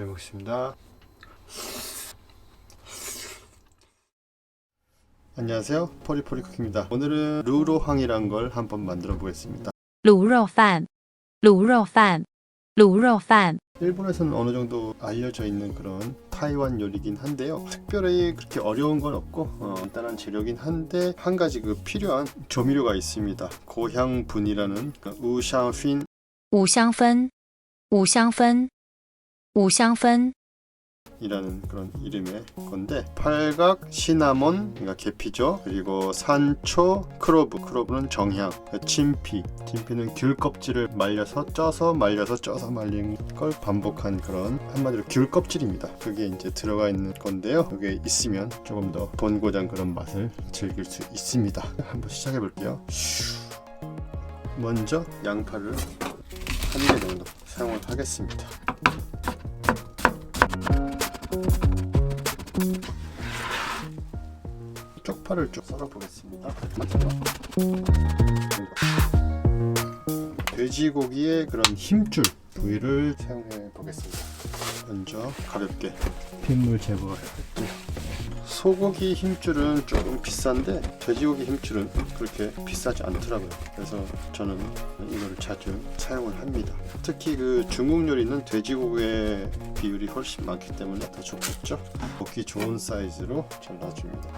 잘 먹습니다. 안녕하세요. 포리포리 쿠키입니다. 오늘은 루로항이란 걸 한번 만들어 보겠습니다. 卤肉饭，卤肉饭，卤肉饭， 일본에서는 어느 정도 알려져 있는 그런 타이완 요리긴 한데요. 특별히 그렇게 어려운 건 없고 어, 간단한 재료긴 한데 한 가지 그 필요한 조미료가 있습니다. 고향분이라는 그 우샹핀 五香分，五香分， 五香分， 이라는 그런 이름의 건데 팔각, 시나몬, 그러니까 계피죠. 그리고 산초, 크로브, 크로브는 정향, 진피, 진피는 귤 껍질을 말려서 쪄서 말려서 쪄서 말린 걸 반복한 그런 한마디로 귤 껍질입니다. 그게 이제 들어가 있는 건데요. 이게 있으면 조금 더 본고장 그런 맛을 즐길 수 있습니다. 한번 시작해 볼게요. 먼저 양파를 한 개 정도 사용을 하겠습니다. 쪽파를 쭉 썰어 보겠습니다. 돼지고기의 그런 힘줄 부위를 사용해 보겠습니다. 먼저 가볍게 핏물 제거를 할게요. 소고기 힘줄은 조금 비싼데 돼지고기 힘줄은 그렇게 비싸지 않더라고요. 그래서 저는 이거를 자주 사용을 합니다. 특히 그 중국 요리는 돼지고기의 비율이 훨씬 많기 때문에 더 좋겠죠. 먹기 좋은 사이즈로 잘라줍니다.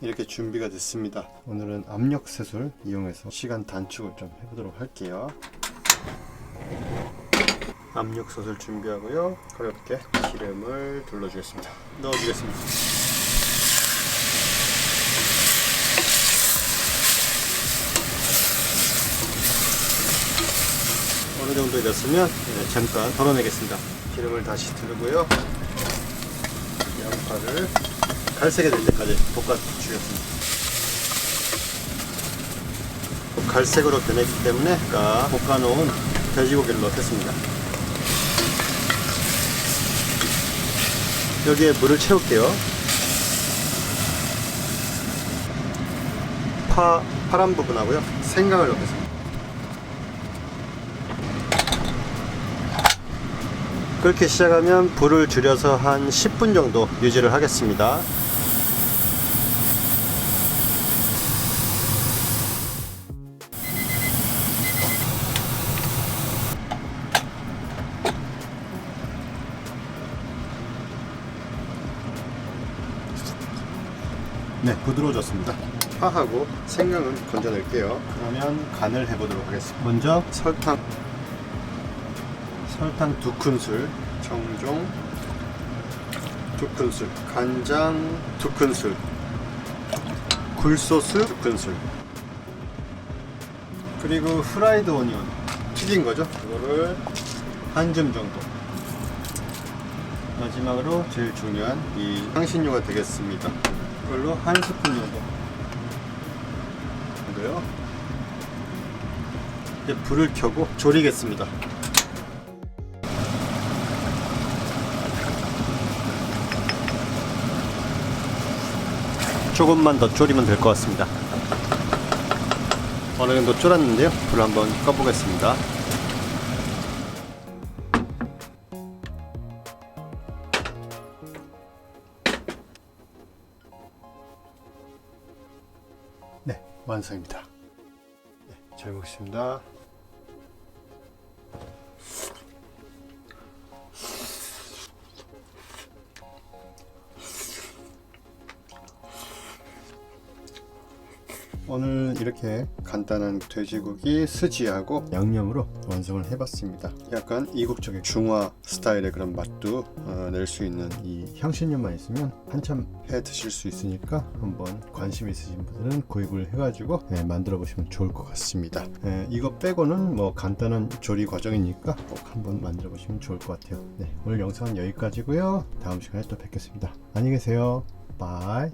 이렇게 준비가 됐습니다. 오늘은 압력셋을 이용해서 시간 단축을 좀 해보도록 할게요. 압력솥을 준비하고요. 가볍게 기름을 둘러주겠습니다. 넣어주겠습니다. 어느 정도 됐으면 네, 잠깐 덜어내겠습니다. 기름을 다시 두르고요. 양파를 갈색이 될 때까지 볶아주겠습니다. 갈색으로 변했기 때문에 아까 볶아놓은 돼지고기를 넣겠습니다. 여기에 물을 채울게요. 파, 파란 부분하고요. 생강을 넣겠습니다. 그렇게 시작하면 불을 줄여서 한 10분 정도 유지를 하겠습니다. 네, 부드러워졌습니다. 파하고 생강은 건져낼게요. 그러면 간을 해보도록 하겠습니다. 먼저 설탕, 설탕 두 큰술, 정종 두 큰술, 간장 두 큰술, 굴소스 두 큰술, 그리고 후라이드 오니언 튀긴 거죠. 이거를 한 줌 정도. 마지막으로 제일 중요한 이 향신료가 되겠습니다. 이걸로 한 스푼 정도. 정도요. 이제 불을 켜고 졸이겠습니다. 조금만 더 졸이면 될 것 같습니다. 어느 정도 졸았는데요. 불 한번 꺼보겠습니다. 네, 완성입니다. 네, 잘 먹겠습니다. 오늘 이렇게 간단한 돼지고기 스지하고 양념으로 완성을 해봤습니다. 약간 이국적인 중화 스타일의 그런 맛도 어, 낼수 있는 이 향신료만 있으면 한참 해 드실 수 있으니까 한번 관심 있으신 분들은 구입을 해가지고 네, 만들어 보시면 좋을 것 같습니다. 네, 이거 빼고는 뭐 간단한 조리 과정이니까 꼭 한번 만들어 보시면 좋을 것 같아요. 네, 오늘 영상은 여기까지고요. 다음 시간에 또 뵙겠습니다. 안녕히 계세요. 바이.